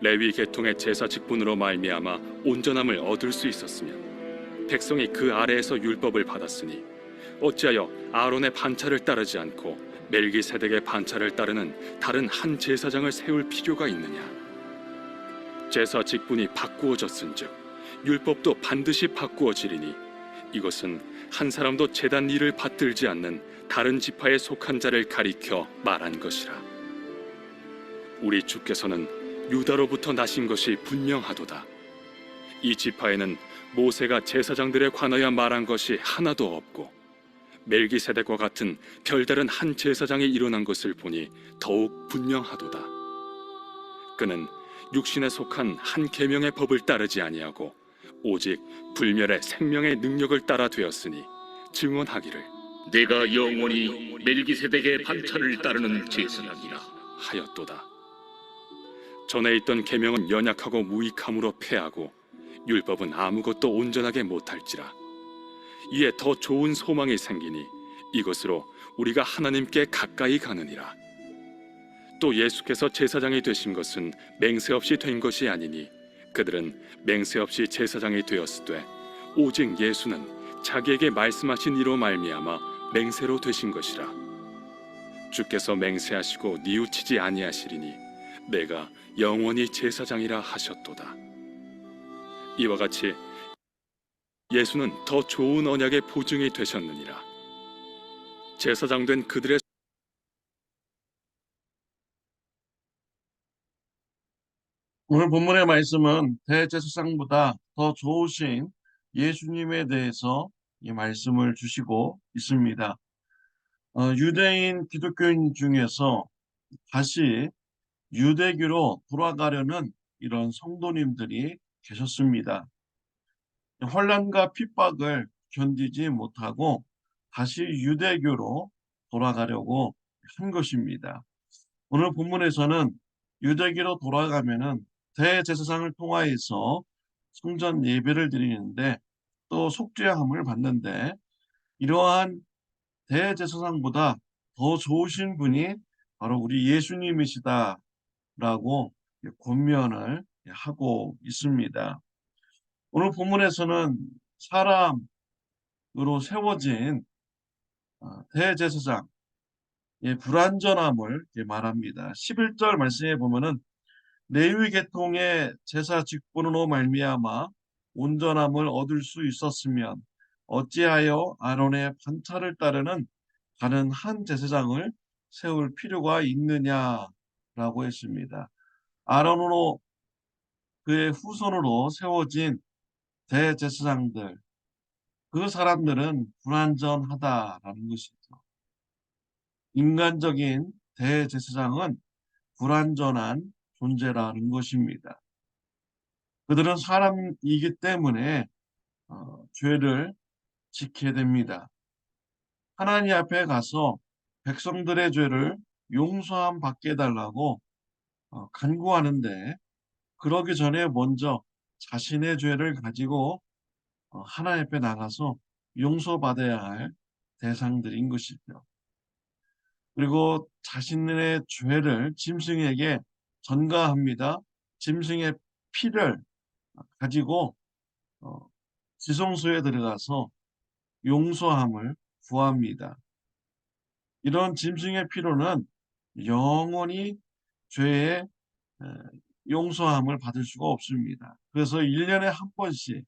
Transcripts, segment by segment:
레위 계통의 제사 직분으로 말미암아 온전함을 얻을 수 있었으며 백성이 그 아래에서 율법을 받았으니 어찌하여 아론의 반차를 따르지 않고 멜기세덱의 반차를 따르는 다른 한 제사장을 세울 필요가 있느냐? 제사 직분이 바꾸어졌은즉 율법도 반드시 바꾸어지리니 이것은 한 사람도 제단 일을 받들지 않는 다른 지파에 속한 자를 가리켜 말한 것이라. 우리 주께서는 유다로부터 나신 것이 분명하도다 이 지파에는 모세가 제사장들에 관하여 말한 것이 하나도 없고 멜기세덱과 같은 별다른 한 제사장이 일어난 것을 보니 더욱 분명하도다. 그는 육신에 속한 한 계명의 법을 따르지 아니하고 오직 불멸의 생명의 능력을 따라 되었으니 증언하기를 내가 영원히 멜기세덱의 반차를 따르는 제사장이라 하였도다. 전에 있던 계명은 연약하고 무익함으로 패하고 율법은 아무것도 온전하게 못할지라. 이에 더 좋은 소망이 생기니 이것으로 우리가 하나님께 가까이 가느니라. 또 예수께서 제사장이 되신 것은 맹세 없이 된 것이 아니니 그들은 맹세 없이 제사장이 되었으되 오직 예수는 자기에게 말씀하신 이로 말미암아 맹세로 되신 것이라. 주께서 맹세하시고 뉘우치지 아니하시리니 내가 영원히 제사장이라 하셨도다. 이와 같이 예수는 더 좋은 언약의 보증이 되셨느니라. 제사장 된 그들의 오늘 본문의 말씀은 대제사장보다 더 좋으신 예수님에 대해서 이 말씀을 주시고 있습니다. 어, 유대인 기독교인 중에서 다시 유대교로 돌아가려는 이런 성도님들이 계셨습니다. 혼란과 핍박을 견디지 못하고 다시 유대교로 돌아가려고 한 것입니다. 오늘 본문에서는 유대교로 돌아가면은 대제사장을 통하여서 성전 예배를 드리는데 또 속죄함을 받는데 이러한 대제사장보다 더 좋으신 분이 바로 우리 예수님이시다 라고 권면을 하고 있습니다. 오늘 본문에서는 사람으로 세워진 어, 대제사장 의 불완전함을 말합니다. 11절 말씀에 보면은 레위 계통의 제사 직분으로 말미암아 온전함을 얻을 수 있었으면 어찌하여 아론의 반차를 따르는 다른 한 제사장을 세울 필요가 있느냐 라고 했습니다. 아론으로 그의 후손으로 세워진 대제사장들 그 사람들은 불완전하다라는 것이죠. 인간적인 대제사장은 불완전한 존재라는 것입니다. 그들은 사람이기 때문에 어, 죄를 지켜야 됩니다. 하나님 앞에 가서 백성들의 죄를 용서함 받게 해달라고 어, 간구하는데 그러기 전에 먼저 자신의 죄를 가지고 어, 하나님 앞에 나가서 용서받아야 할 대상들인 것이죠. 그리고 자신의 죄를 짐승에게 전가합니다. 짐승의 피를 가지고 어, 지성소에 들어가서 용서함을 구합니다. 이런 짐승의 피로는 영원히 죄의 용서함을 받을 수가 없습니다. 그래서 1년에 한 번씩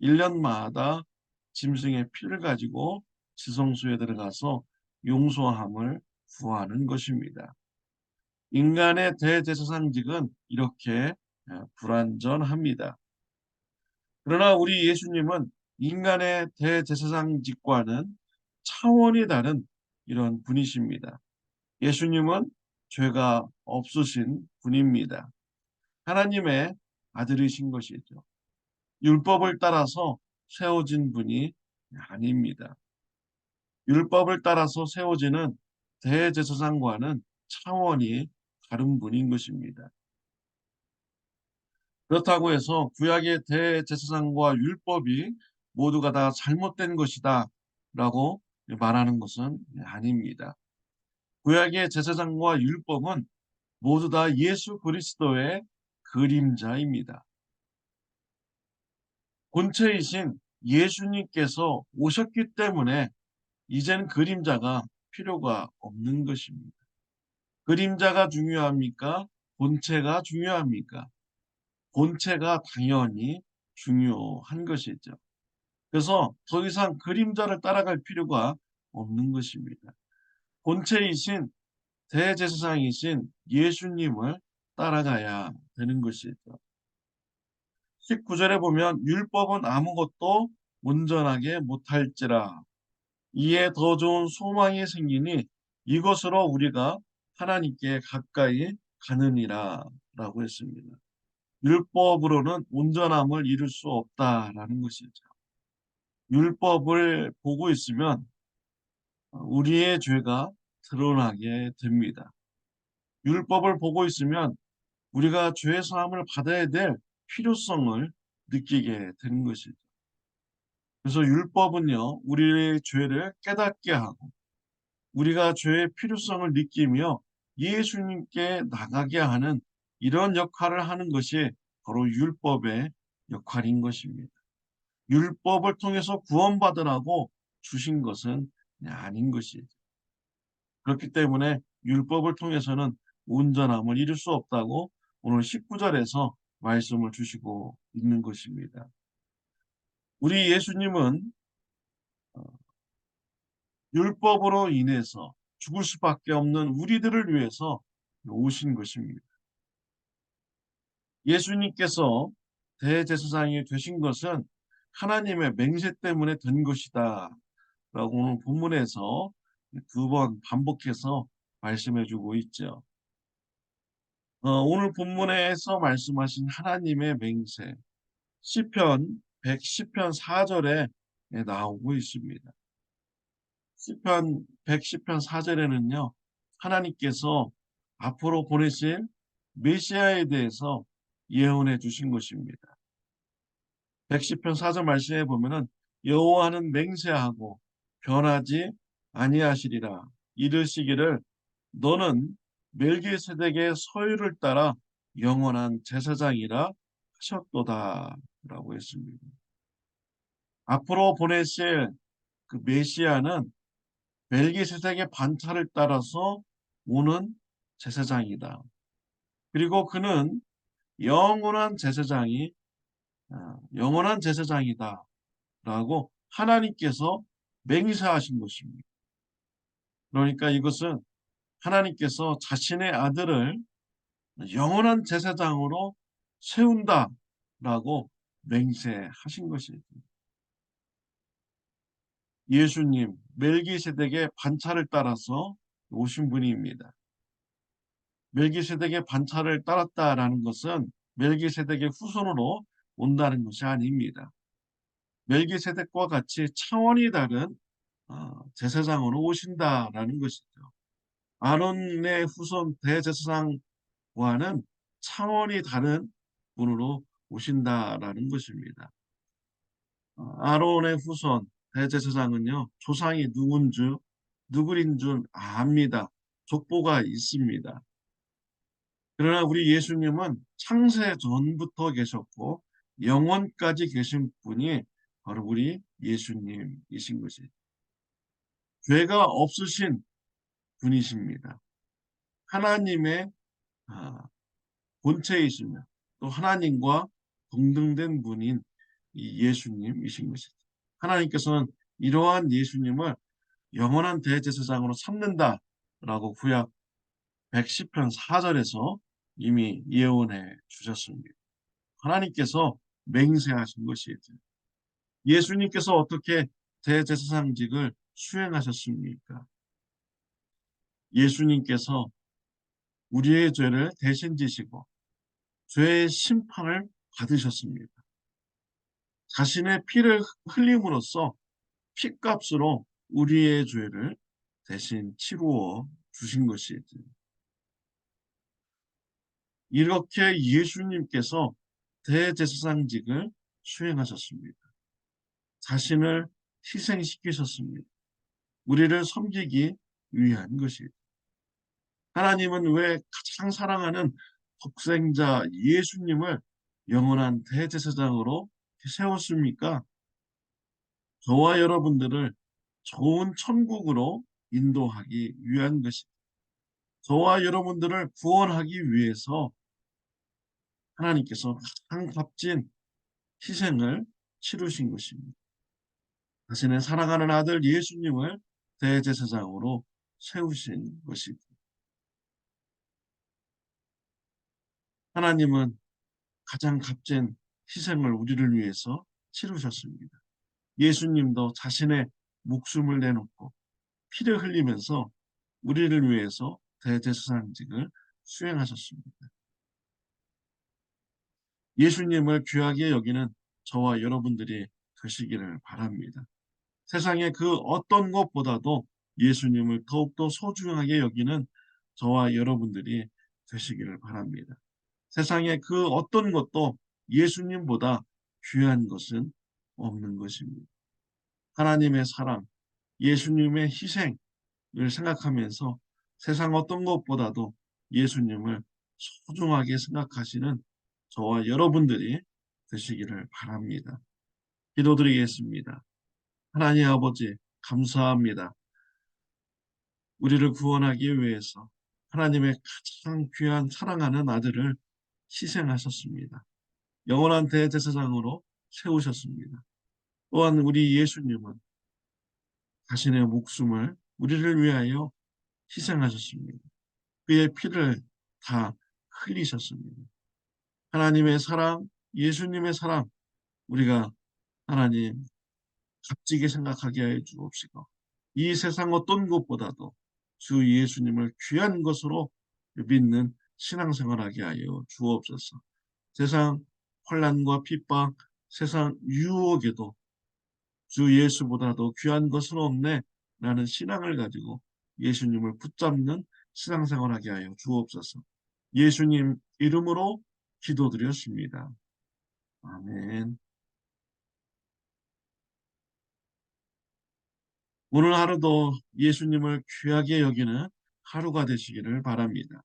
1년마다 짐승의 피를 가지고 지성소에 들어가서 용서함을 구하는 것입니다. 인간의 대제사장직은 이렇게 불완전합니다. 그러나 우리 예수님은 인간의 대제사장직과는 차원이 다른 이런 분이십니다. 예수님은 죄가 없으신 분입니다. 하나님의 아들이신 것이죠. 율법을 따라서 세워진 분이 아닙니다. 율법을 따라서 세워지는 대제사장과는 차원이 다른 분인 것입니다. 그렇다고 해서 구약의 대제사장과 율법이 모두가 다 잘못된 것이다 라고 말하는 것은 아닙니다. 구약의 제사장과 율법은 모두 다 예수 그리스도의 그림자입니다. 본체이신 예수님께서 오셨기 때문에 이제는 그림자가 필요가 없는 것입니다. 그림자가 중요합니까? 본체가 중요합니까? 본체가 당연히 중요한 것이죠. 그래서 더 이상 그림자를 따라갈 필요가 없는 것입니다. 본체이신 대제사장이신 예수님을 따라가야 되는 것이죠. 19절에 보면 율법은 아무것도 온전하게 못할지라 이에 더 좋은 소망이 생기니 이것으로 우리가 하나님께 가까이 가느니라 라고 했습니다. 율법으로는 온전함을 이룰 수 없다라는 것이죠. 율법을 보고 있으면 우리의 죄가 드러나게 됩니다. 율법을 보고 있으면 우리가 죄 사함을 받아야 될 필요성을 느끼게 되는 것이죠. 그래서 율법은요, 우리의 죄를 깨닫게 하고 우리가 죄의 필요성을 느끼며 예수님께 나가게 하는 이런 역할을 하는 것이 바로 율법의 역할인 것입니다. 율법을 통해서 구원받으라고 주신 것은 아닌 것이죠. 그렇기 때문에 율법을 통해서는 온전함을 이룰 수 없다고 오늘 19절에서 말씀을 주시고 있는 것입니다. 우리 예수님은 어, 율법으로 인해서 죽을 수밖에 없는 우리들을 위해서 오신 것입니다. 예수님께서 대제사장이 되신 것은 하나님의 맹세 때문에 된 것이다. 라고 오늘 본문에서 두 번 반복해서 말씀해 주고 있죠. 어, 오늘 본문에서 말씀하신 하나님의 맹세, 시편 110편 4절에 나오고 있습니다. 시편 110편 4절에는요, 하나님께서 앞으로 보내실 메시아에 대해서 예언해 주신 것입니다. 110편 4절 말씀에 보면은 여호와는 맹세하고 변하지 아니하시리라 이르시기를 너는 멜기세덱의 서유를 따라 영원한 제사장이라 하셨도다 라고 했습니다. 앞으로 보내실 그 메시아는 멜기세덱의 반차를 따라서 오는 제사장이다. 그리고 그는 영원한 제사장이 아, 영원한 제사장이다 라고 하나님께서 맹세하신 것입니다. 그러니까 이것은 하나님께서 자신의 아들을 영원한 제사장으로 세운다라고 맹세하신 것이죠. 예수님 멜기세덱의 반차를 따라서 오신 분입니다. 멜기세덱의 반차를 따랐다라는 것은 멜기세덱의 후손으로 온다는 것이 아닙니다. 멜기세덱과 같이 차원이 다른 어, 제사장으로 오신다라는 것이죠. 아론의 후손 대제사장과는 차원이 다른 분으로 오신다라는 것입니다. 어, 아론의 후손 대제사장은요 조상이 누군 줄 누구인 줄 압니다. 족보가 있습니다. 그러나 우리 예수님은 창세 전부터 계셨고 영원까지 계신 분이 우리 예수님이신 것이 죄가 없으신 분이십니다. 하나님의 아, 본체이시며 또 하나님과 동등된 분인 이 예수님이신 것이죠. 하나님께서는 이러한 예수님을 영원한 대제사장으로 삼는다라고 구약 110편 4절에서 이미 예언해 주셨습니다. 하나님께서 맹세하신 것이죠. 예수님께서 어떻게 대제사장직을 수행하셨습니까? 예수님께서 우리의 죄를 대신 지시고 죄의 심판을 받으셨습니다. 자신의 피를 흘림으로써 피값으로 우리의 죄를 대신 치루어 주신 것이죠. 이렇게 예수님께서 대제사장직을 수행하셨습니다. 자신을 희생시키셨습니다. 우리를 섬기기 위한 것이죠. 하나님은 왜 가장 사랑하는 독생자 예수님을 영원한 대제사장으로 세웠습니까? 저와 여러분들을 좋은 천국으로 인도하기 위한 것입니다. 저와 여러분들을 구원하기 위해서 하나님께서 가장 값진 희생을 치르신 것입니다. 자신의 사랑하는 아들 예수님을 대제사장으로 세우신 것입니다. 하나님은 가장 값진 희생을 우리를 위해서 치르셨습니다. 예수님도 자신의 목숨을 내놓고 피를 흘리면서 우리를 위해서 대제사장직을 수행하셨습니다. 예수님을 귀하게 여기는 저와 여러분들이 되시기를 바랍니다. 세상의 그 어떤 것보다도 예수님을 더욱더 소중하게 여기는 저와 여러분들이 되시기를 바랍니다. 세상의 그 어떤 것도 예수님보다 귀한 것은 없는 것입니다. 하나님의 사랑, 예수님의 희생을 생각하면서 세상 어떤 것보다도 예수님을 소중하게 생각하시는 저와 여러분들이 되시기를 바랍니다. 기도드리겠습니다. 하나님 아버지, 감사합니다. 우리를 구원하기 위해서 하나님의 가장 귀한 사랑하는 아들을 희생하셨습니다. 영원한 대제사장으로 세우셨습니다. 또한 우리 예수님은 자신의 목숨을 우리를 위하여 희생하셨습니다. 그의 피를 다 흘리셨습니다. 하나님의 사랑, 예수님의 사랑, 우리가 하나님 값지게 생각하게 하여 주옵시고 이 세상 어떤 것보다도 주 예수님을 귀한 것으로 믿는 신앙생활하게 하여 주옵소서. 세상 혼란과 핍박, 세상 유혹에도 주 예수보다도 귀한 것은 없네 라는 신앙을 가지고 예수님을 붙잡는 신앙생활하게 하여 주옵소서. 예수님 이름으로 기도드렸습니다. 아멘. 오늘 하루도 예수님을 귀하게 여기는 하루가 되시기를 바랍니다.